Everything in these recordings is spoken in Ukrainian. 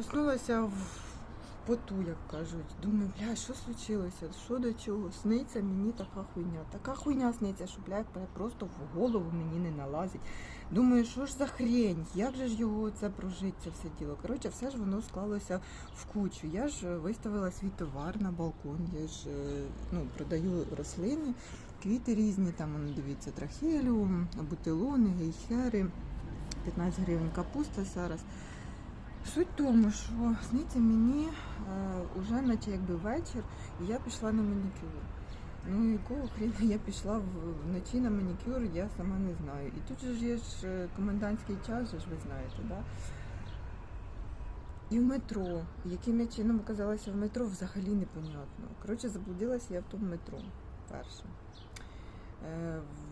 Проснулася в поту, як кажуть. Думаю, бля, що случилося? Що до чого? Сниться мені така хуйня. Така хуйня сниться, що бля, просто в голову мені не налазить. Думаю, що ж за хрень? Як же ж його це прожити, це все діло? Коротше, все ж воно склалося в кучу. Я ж виставила свій товар на балкон, я ж е, ну, продаю рослини, квіти різні, там дивіться, трахеліум, бутилони, гейхери, 15 гривень капуста зараз. Суть в тому, що сниться мені е, уже наче якби вечір, і я пішла на манікюр. Ну якого хрена я пішла вночі на манікюр, я сама не знаю. І тут же ж є ж е, комендантський час, ж ви знаєте, да? І в метро. Яким я чином оказалася в метро, взагалі непонятно. Коротше, заблудилася я в тому метро перше.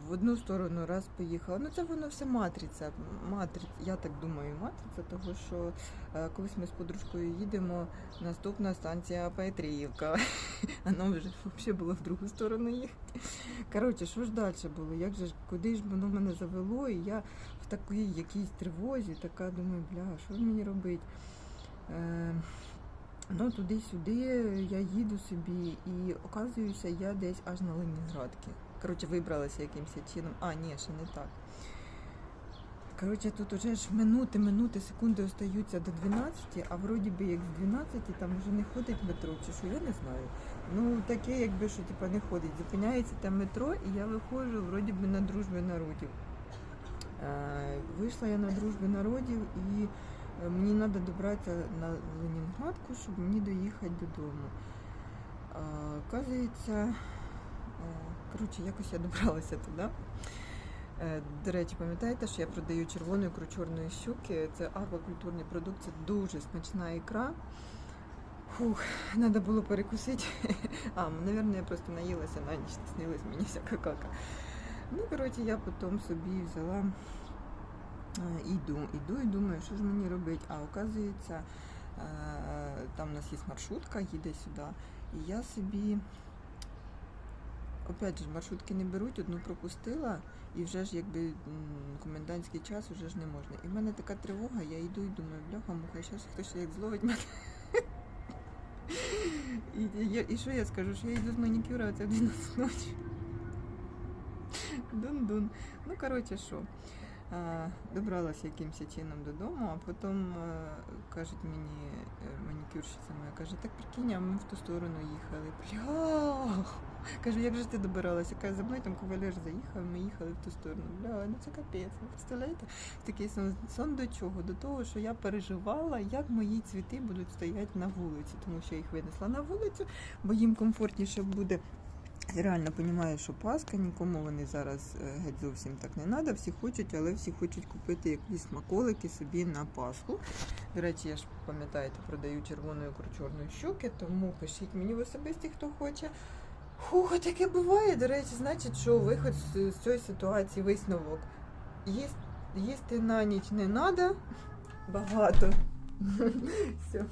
В одну сторону раз поїхала. Ну це воно все матриця. Матриця, я так думаю, матриця, того що е, колись ми з подружкою їдемо, наступна станція Петріївка. А нам вже взагалі було в другу сторону їхати. Коротше, що ж далі було? Як же ж, куди ж воно мене завело? І я в такій якійсь тривозі, така думаю, бля, що мені робити? Е, ну, туди-сюди я їду собі і оказуюся, я десь аж на Ленінградці. Коротше, вибралася якимось чином. А, ні, ще не так. Коротше, тут уже ж минути, минути, секунди остаються до 12, а вроді би як з 12 там вже не ходить метро, чи що, я не знаю. Ну, таке, якби що типа не ходить. Зупиняється там метро, і я виходжу вроді би на дружбі народів. Е, вийшла я на дружбі народів і е, мені треба добратися на Ленінградку, щоб мені доїхати додому. А, Оказується, е, коротше, якось я добралася туди. Е, До речі, пам'ятаєте, що я продаю червону ікру чорної щуки. Це аквакультурний продукт, це дуже смачна ікра. Фух, треба було перекусити. А, мабуть, я просто наїлася на ніч, снилась мені всяка кака. Ну, коротше, я потім собі взяла, е, іду, іду і думаю, що ж мені робити. А оказується, е, там у нас є маршрутка, їде сюди. І я собі, опять же, маршрутки не беруть, одну пропустила, і вже ж якби комендантський час вже ж не можна. І в мене така тривога, я йду і думаю, бляха, муха, зараз хтось як зловить мене. І, я, і що я скажу? Що я йду з манікюра, це в 12 ночі. Дун-дун. Ну, коротше, що. Добралася якимось чином додому, а потім е, кажуть мені е, манікюрщиця моя, каже, так прикинь, а ми в ту сторону їхали. Бля. Каже, як же ти добиралася? Каже, за мною там кавалер заїхав, ми їхали в ту сторону. Бля, ну це капець. Ви представляєте? Такий сон, сон до чого? До того, що я переживала, як мої цвіти будуть стояти на вулиці, тому що я їх винесла на вулицю, бо їм комфортніше буде. Я реально розумію, що Пасха, нікому вони зараз е, геть зовсім так не треба. Всі хочуть, але всі хочуть купити якісь смаколики собі на Пасху. До речі, я ж пам'ятаєте, продаю червону ікру чорної щуки, тому пишіть мені в особисті, хто хоче. Фух, таке буває. До речі, значить, що виход з, цієї ситуації висновок. Їсти, їсти на ніч не треба багато. Все.